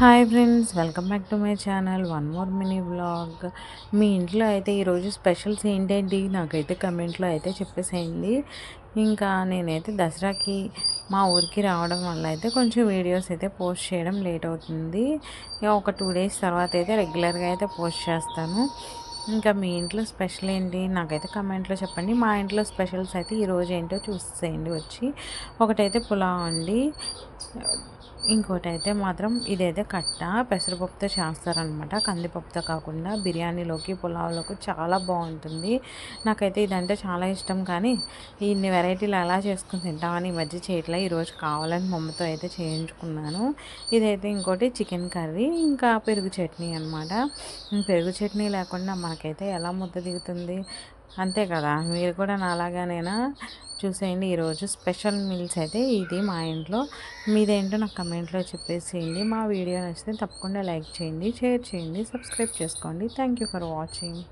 Hi friends welcome back to my channel. One more mini blog మీ ఇంట్లో అయితే ఈరోజు specials ఏంటండి? నాకైతే కమెంట్లో అయితే చెప్పేసేయండి. ఇంకా నేనైతే దసరాకి మా ఊరికి రావడం వల్ల అయితే కొంచెం వీడియోస్ అయితే పోస్ట్ చేయడం లేట్ అవుతుంది. ఒక టూ డేస్ తర్వాత అయితే రెగ్యులర్గా అయితే పోస్ట్ చేస్తాను. ఇంకా మీ ఇంట్లో స్పెషల్ ఏంటి? నాకైతే కమెంట్లో చెప్పండి. మా ఇంట్లో స్పెషల్స్ అయితే ఈరోజు ఏంటో చూసేయండి వచ్చి. ఒకటైతే పులావ్ అండి. ఇంకోటి అయితే మాత్రం ఇదైతే కట్ట. పెసరపప్పుతో చేస్తారనమాట కందిపప్పుతో కాకుండా బిర్యానీలోకి పులావ్లోకి చాలా బాగుంటుంది. నాకైతే ఇదంటే చాలా ఇష్టం కానీ ఇన్ని వెరైటీలు ఎలా చేసుకుని తింటామని ఈ మధ్య చేయట్లే. ఈరోజు కావాలని మమ్మతో అయితే చేయించుకున్నాను. ఇదైతే ఇంకోటి చికెన్ కర్రీ ఇంకా పెరుగు చట్నీ అనమాట పెరుగు చట్నీ లేకుండా మనకైతే ఎలా ముద్ద దిగుతుంది? అంతే కదా. మీరు కూడా నాలాగానేనా? చూసేయండి. ఈరోజు స్పెషల్ మీల్స్ అయితే ఇది మా ఇంట్లో. మీదేంటో నాకు కమెంట్లో చెప్పేసేయండి. మా వీడియో నచ్చితే తప్పకుండా లైక్ చేయండి షేర్ చేయండి సబ్స్క్రైబ్ చేసుకోండి. Thank you for watching.